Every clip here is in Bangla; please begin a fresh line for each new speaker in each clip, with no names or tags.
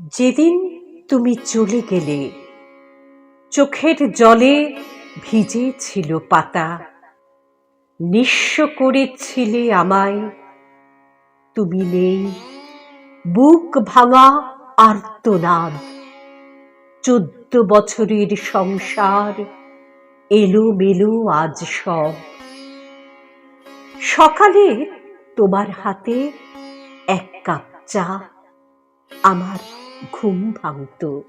যেদিন তুমি চলে গেলে, চোখের জলে ভিজে ছিল পাতা, নিঃস্ব করেছিলে আমায়, তুমি নেই। বুক ভাঙা আর্তনাদ, চোদ্দ বছরের সংসার এলো মেলো আজ সব। সকালে তোমার হাতে এক কাপ চা, আমার ঘুম ভাঙত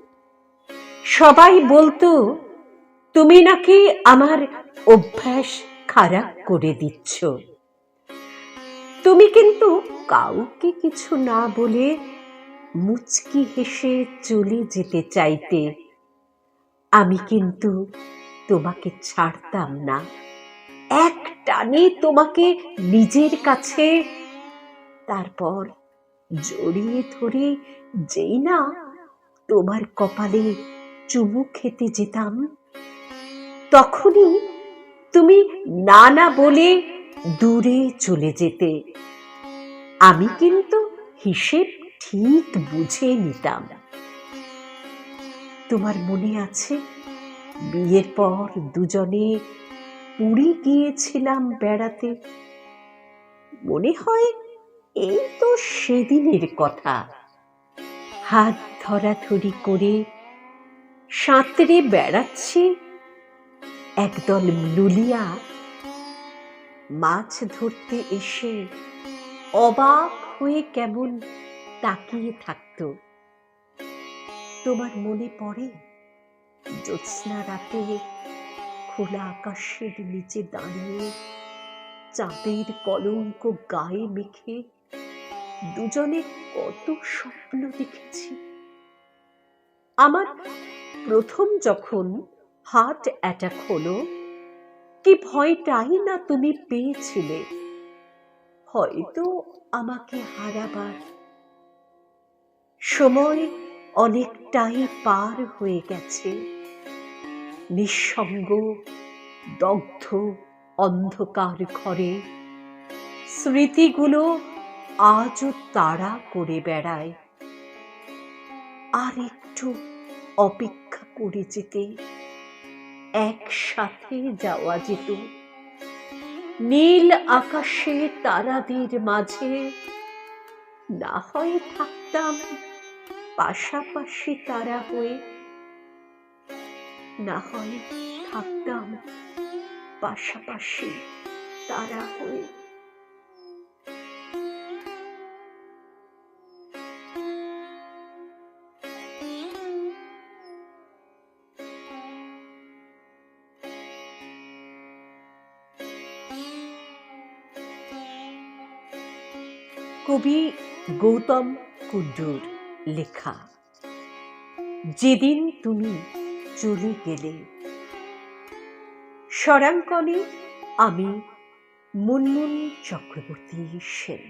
সবাই বলতো, তুমি নাকি আমার অভ্যাস খারাপ করে দিচ্ছ? তুমি কিন্তু কাউকে কিছু না বলে মুচকি হেসে চলে যেতে চাইতে। আমি কিন্তু তোমাকে ছাড়তাম না। এক টানে তোমাকে নিজের কাছে, তারপর জড়িয়ে ধরে যেই না তোমার কপালে চুমু খেতে যেতাম, তখনই তুমি না না বলে দূরে চলে যেতে। আমি কিন্তু হিসেব ঠিক বুঝে নিতাম। তোমার মনে আছে, বিয়ের পর দুজনে পুরী গিয়েছিলাম বেড়াতে? মনে হয় এই তো সেদিনের কথা। হাত ধরাধরি করে সাঁতরে বেড়াচ্ছি একদল লুলিয়া। মাছ ধরতে এসে অবাক হয়ে কেমন তাকিয়ে থাকতো। তোমার মনে পড়ে? জ্যোৎস্না রাতে খোলা আকাশের নিচে দাঁড়িয়ে চাঁদের কলঙ্ক গায়ে মেখে দুজনে কত স্বপ্ন দেখেছি। আমার প্রথম যখন হার্ট অ্যাটাক হলো, কি ভয়টাই না তুমি পেয়েছিলে, হয়তো আমাকে হারাবার সময় অনেকটাই পার হয়ে গেছে। নিঃসঙ্গ, দগ্ধ, অন্ধকার ঘরে স্মৃতিগুলো আজও তাড়া করে বেড়ায়। আর একটু অপেক্ষা করে যেতে, একসাথে যাওয়া যেত। নীল আকাশে তারাদের মাঝে না হয় থাকতাম, পাশাপাশি তারা হয়ে না হয় থাকতাম, পাশাপাশি তারা হয়ে। কবি গৌতম কুণ্ডুর লেখা যেদিন তুমি চলে গেলে সরাঙ্কনে আমি মুনমুন চক্রবর্তী সেন।